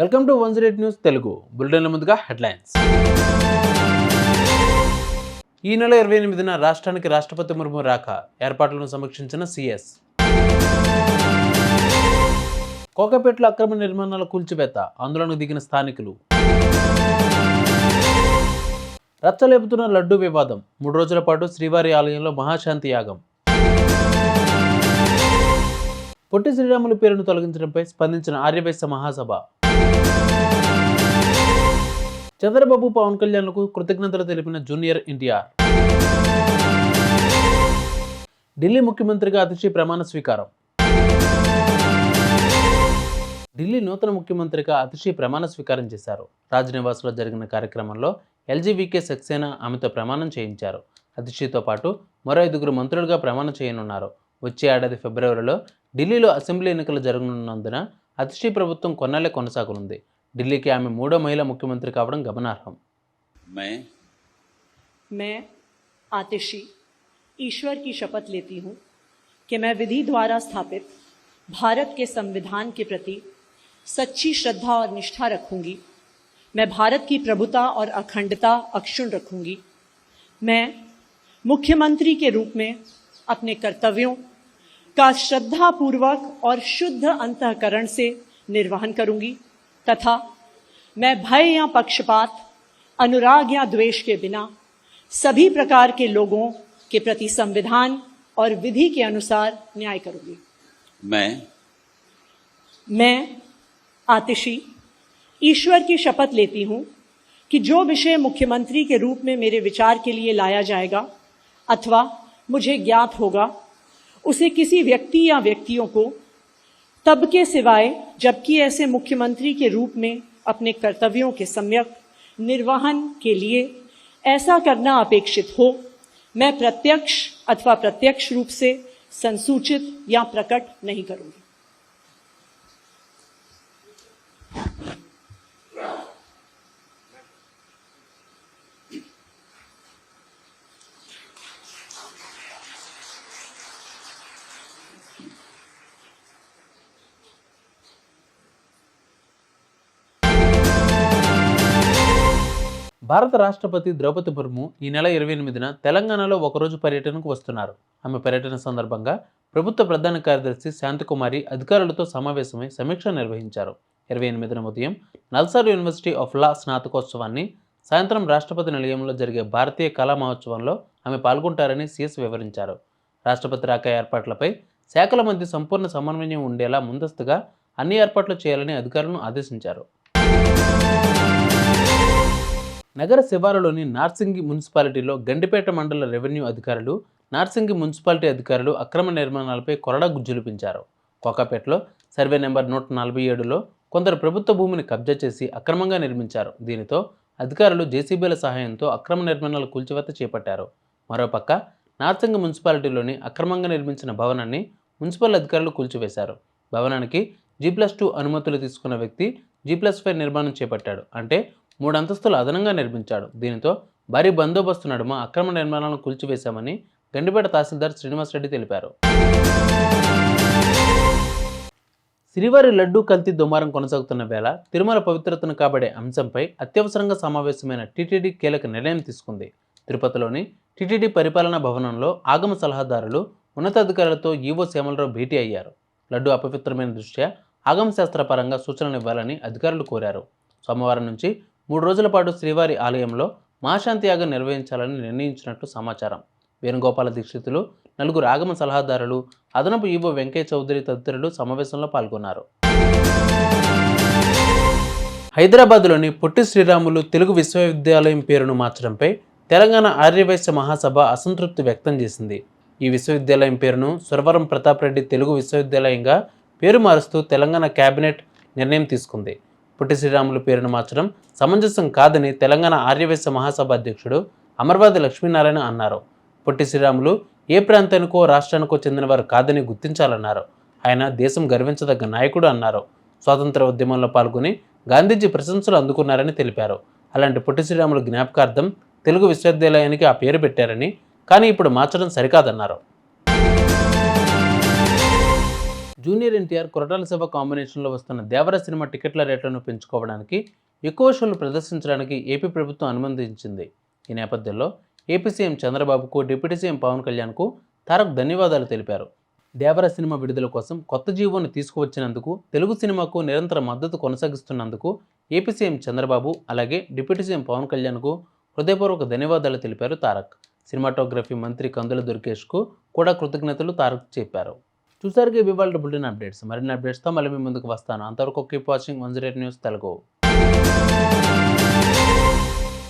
Welcome to one zero news Telugu. బులెటిన్ల ముందుగా headlines. ఈ నెల ఇరవై ఎనిమిదిన రాష్ట్రానికి రాష్ట్రపతి ముర్ము రాక ఏర్పాట్లను సమీక్షించిన సిఎస్. కోకపేటలో అక్రమ నిర్మాణాల కూల్చివేత ఆందోళనకు దిగిన స్థానికులు. రచ్చలేపుతున్న లడ్డూ వివాదం మూడు రోజుల పాటు శ్రీవారి ఆలయంలో మహాశాంతి యాగం. పొట్టి శ్రీరాములు పేరును తొలగించడంపై స్పందించిన ఆర్యవైశ్య మహాసభ. చంద్రబాబు పవన్ కళ్యాణ్లకు కృతజ్ఞతలు తెలిపిన జూనియర్ ఎన్టీఆర్. ఢిల్లీ ముఖ్యమంత్రిగా అతిశీ ప్రమాణ స్వీకారం. ఢిల్లీ నూతన ముఖ్యమంత్రిగా అతిశీ ప్రమాణ స్వీకారం చేశారు. రాజ్నివాస్లో జరిగిన కార్యక్రమంలో ఎల్జీవీకే సక్సేనా ఆమెతో ప్రమాణం చేయించారు. అతిశీతో పాటు మరో ఐదుగురు మంత్రులుగా ప్రమాణం చేయనున్నారు. వచ్చే ఏడాది ఫిబ్రవరిలో ఢిల్లీలో అసెంబ్లీ ఎన్నికలు జరగనున్నందున అతిశీ ప్రభుత్వం కొన్నాళ్ళే కొనసాగనుంది. ఢిల్లీకి ఆమె మూడో మహిళా ముఖ్యమంత్రి కావడం గమనార్హం मैं मैं आतिशी ईश्वर की शपथ लेती हूँ कि मैं विधि द्वारा स्थापित भारत के संविधान के प्रति सच्ची श्रद्धा और निष्ठा रखूंगी मैं भारत की प्रभुता और अखंडता अक्षुण रखूंगी मैं मुख्यमंत्री के रूप में अपने कर्तव्यों का श्रद्धापूर्वक और शुद्ध अंतकरण से निर्वहन करूंगी तथा मैं भय या पक्षपात अनुराग या द्वेष के बिना सभी प्रकार के लोगों के प्रति संविधान और विधि के अनुसार न्याय करूँगी। मैं? मैं आतिशी ईश्वर की शपथ लेती हूँ कि जो विषय मुख्यमंत्री के रूप में मेरे विचार के लिए लाया जाएगा अथवा मुझे ज्ञात होगा उसे किसी व्यक्ति या व्यक्तियों को तब के सिवाय, जबकि ऐसे मुख्यमंत्री के रूप में अपने कर्तव्यों के सम्यक निर्वहन के लिए ऐसा करना अपेक्षित हो, मैं प्रत्यक्ष अथवा प्रत्यक्ष रूप से संसूचित या प्रकट नहीं करूँगी। భారత రాష్ట్రపతి ద్రౌపది ముర్ము ఈ నెల ఇరవై ఎనిమిదిన తెలంగాణలో ఒకరోజు పర్యటనకు వస్తున్నారు. ఆమె పర్యటన సందర్భంగా ప్రభుత్వ ప్రధాన కార్యదర్శి శాంతికుమారి అధికారులతో సమావేశమై సమీక్ష నిర్వహించారు. ఇరవై ఎనిమిదిన ఉదయం నల్సార్ యూనివర్సిటీ ఆఫ్ లా స్నాతకోత్సవాన్ని సాయంత్రం రాష్ట్రపతి నిలయంలో జరిగే భారతీయ కళా మహోత్సవంలో ఆమె పాల్గొంటారని సీఎస్ వివరించారు. రాష్ట్రపతి రాక ఏర్పాట్లపై శాఖల మధ్య సంపూర్ణ సమన్వయం ఉండేలా ముందస్తుగా అన్ని ఏర్పాట్లు చేయాలని అధికారులను ఆదేశించారు. నగర శివారులోని నార్సింగి మున్సిపాలిటీలో గండిపేట మండల రెవెన్యూ అధికారులు నార్సింగి మున్సిపాలిటీ అధికారులు అక్రమ నిర్మాణాలపై కొరడా గుజ్జులిపించారు కోకాపేటలో సర్వే నెంబర్ నూట నలభై ఏడులో కొందరు ప్రభుత్వ భూమిని కబ్జా చేసి అక్రమంగా నిర్మించారు. దీనితో అధికారులు జేసీబీల సహాయంతో అక్రమ నిర్మాణాలు కూల్చివేత చేపట్టారు. మరోపక్క నార్సింగి మున్సిపాలిటీలోని అక్రమంగా నిర్మించిన భవనాన్ని మున్సిపల్ అధికారులు కూల్చివేశారు. భవనానికి జీ ప్లస్ టూ అనుమతులు తీసుకున్న వ్యక్తి జీ ప్లస్ ఫైవ్ నిర్మాణం చేపట్టాడు. అంటే మూడు అంతస్తులు అదనంగా నిర్మించాడు. దీనితో భారీ బందోబస్తు నడుమ అక్రమ నిర్మాణాలను కూల్చివేశామని గండిపేట తహసీల్దార్ శ్రీనివాసరెడ్డి తెలిపారు. శ్రీవారి లడ్డూ కల్తీ దుమారం కొనసాగుతున్న వేళ తిరుమల పవిత్రతను కాబడే అంశంపై అత్యవసరంగా సమావేశమైన టీటీడీ కీలక నిర్ణయం తీసుకుంది. తిరుపతిలోని టీటీడీ పరిపాలనా భవనంలో ఆగమ సలహాదారులు ఉన్నతాధికారులతో ఈవో సేమలరావు భేటీ అయ్యారు. లడ్డు అపవిత్రమైన దృష్ట్యా ఆగమ శాస్త్రపరంగా సూచనలు ఇవ్వాలని అధికారులు కోరారు. సోమవారం నుంచి మూడు రోజుల పాటు శ్రీవారి ఆలయంలో మహాశాంతి యాగం నిర్వహించాలని నిర్ణయించినట్లు సమాచారం. వేణుగోపాల దీక్షితులు నలుగురు ఆగమ సలహాదారులు అదనపు ఈవో వెంకయ్య చౌదరి తదితరులు సమావేశంలో పాల్గొన్నారు. హైదరాబాద్లోని పొట్టి శ్రీరాములు తెలుగు విశ్వవిద్యాలయం పేరును మార్చడంపై తెలంగాణ ఆర్యవైశ్య మహాసభ అసంతృప్తి వ్యక్తం చేసింది. ఈ విశ్వవిద్యాలయం పేరును సురవరం ప్రతాప్ రెడ్డి తెలుగు విశ్వవిద్యాలయంగా పేరు మారుస్తూ తెలంగాణ కేబినెట్ నిర్ణయం తీసుకుంది. పొట్టి శ్రీరాములు పేరును మార్చడం సమంజసం కాదని తెలంగాణ ఆర్యవేశ మహాసభ అధ్యక్షుడు అమర్వాది లక్ష్మీనారాయణ అన్నారు. పొట్టి శ్రీరాములు ఏ ప్రాంతానికో రాష్ట్రానికో చెందినవారు కాదని గుర్తించాలన్నారు. ఆయన దేశం గర్వించదగ్గ నాయకుడు అన్నారు. స్వాతంత్ర ఉద్యమంలో పాల్గొని గాంధీజీ ప్రశంసలు అందుకున్నారని తెలిపారు. అలాంటి పొట్టి శ్రీరాములు జ్ఞాపకార్థం తెలుగు విశ్వవిద్యాలయానికి ఆ పేరు పెట్టారని కానీ ఇప్పుడు మార్చడం సరికాదన్నారు. జూనియర్ ఎన్టీఆర్ కొరటాల సభ కాంబినేషన్లో వస్తున్న దేవర సినిమా టికెట్ల రేట్లను పెంచుకోవడానికి ఎక్కువ షోలు ప్రదర్శించడానికి ఏపీ ప్రభుత్వం అనుమతించింది. ఈ నేపథ్యంలో ఏపీ సీఎం చంద్రబాబుకు డిప్యూటీ సీఎం పవన్ కళ్యాణ్కు తారక్ ధన్యవాదాలు తెలిపారు. దేవర సినిమా విడుదల కోసం కొత్త జీవోని తీసుకువచ్చినందుకు తెలుగు సినిమాకు నిరంతర మద్దతు కొనసాగిస్తున్నందుకు ఏపీ సీఎం చంద్రబాబు అలాగే డిప్యూటీ సీఎం పవన్ కళ్యాణ్కు హృదయపూర్వక ధన్యవాదాలు తెలిపారు తారక్. సినిమాటోగ్రఫీ మంత్రి కందుల దుర్గేష్కు కూడా కృతజ్ఞతలు తారక్ చెప్పారు. చూసారుగా ఇవాళ బులెటిన్ అప్డేట్స్ మరిన్ని అప్డేట్స్తో మళ్ళీ మీ ముందుకు వస్తాను. అంతవరకు keep watching one zero news Telugu